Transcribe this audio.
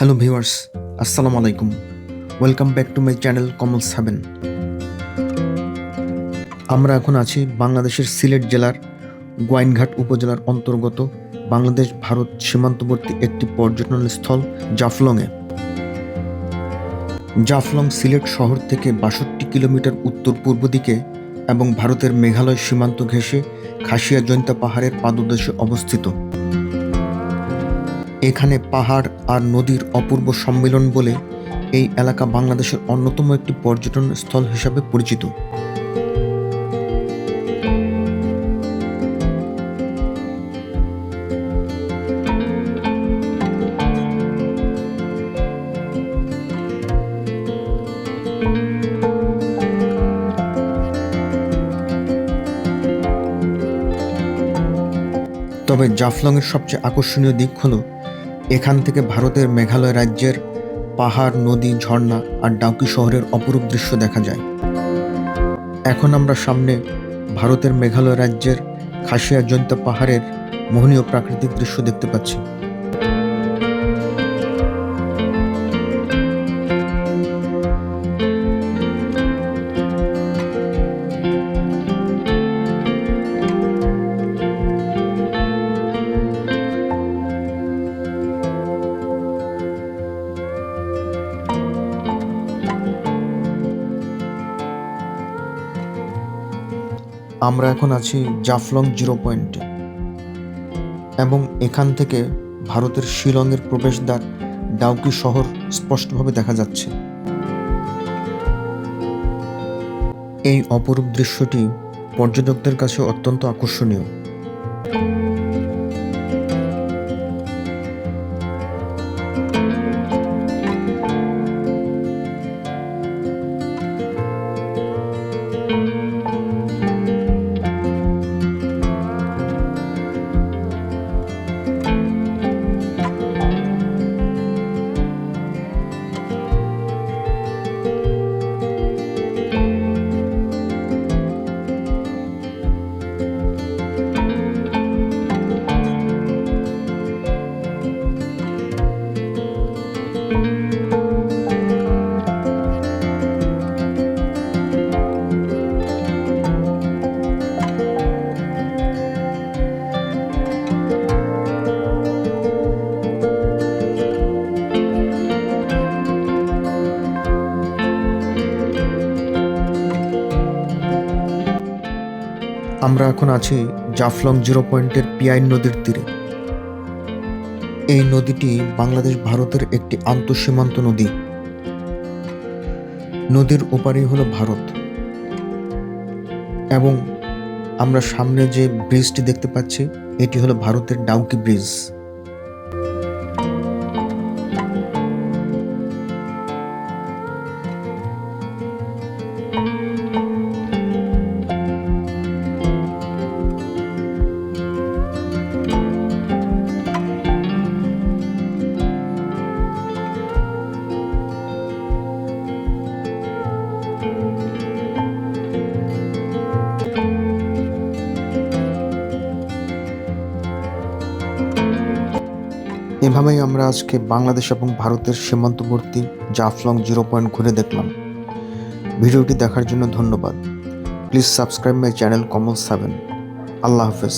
Hello viewers আসসালামু আলাইকুম welcome back to my channel Kamal seven আমরা এখন আছি বাংলাদেশের সিলেট জেলার গোয়াইনঘাট উপজেলার অন্তর্গত বাংলাদেশ ভারত সীমান্তবর্তী একটি পর্যটন স্থল জাফলংয়ে। জাফলং সিলেট শহর থেকে বাষট্টি কিলোমিটার উত্তর পূর্ব দিকে এবং ভারতের মেঘালয় সীমান্ত ঘেঁষে খাসিয়া জৈন্তা পাহাড়ের পাদদেশে অবস্থিত। এখানে পাহাড় আর নদীর অপূর্ব সম্মিলন বলে এই এলাকা বাংলাদেশের অন্যতম একটি পর্যটন স্থল হিসাবে পরিচিত। তবে জাফলংয়ের সবচেয়ে আকর্ষণীয় দিক হলো এখান থেকে ভারতের মেঘালয় রাজ্যের পাহাড়, নদী, ঝর্ণা আর ডাউকি শহরের অপরূপ দৃশ্য দেখা যায়। এখন আমরা সামনে ভারতের মেঘালয় রাজ্যের খাসিয়া জৈন্ত পাহাড়ের মোহনীয় প্রাকৃতিক দৃশ্য দেখতে পাচ্ছি। আমরা এখন আছি জাফলং জিরো পয়েন্টে এবং এখান থেকে ভারতের শিলংয়ের প্রবেশদ্বার ডাউকি শহর স্পষ্টভাবে দেখা যাচ্ছে। এই অপরূপ দৃশ্যটি পর্যটকদের কাছে অত্যন্ত আকর্ষণীয়। আমরা এখন আছি জাফলং জিরো পয়েন্টের পিয়াইন নদীর তীরে। এই নদীটি বাংলাদেশ ভারতের একটি আন্তঃসীমান্ত নদী। নদীর ওপারেই হলো ভারত। এবং আমরা সামনে যে ব্রিজটি দেখতে পাচ্ছি, এটি হলো ভারতের ডাউকি ব্রিজ। এভাবেই আমরা আজকে বাংলাদেশ এবং ভারতের সীমান্তবর্তী জাফলং জিরো পয়েন্ট ঘুরে দেখলাম। ভিডিওটি দেখার জন্য ধন্যবাদ। Please subscribe my channel Kamal seven. Allah হাফেজ।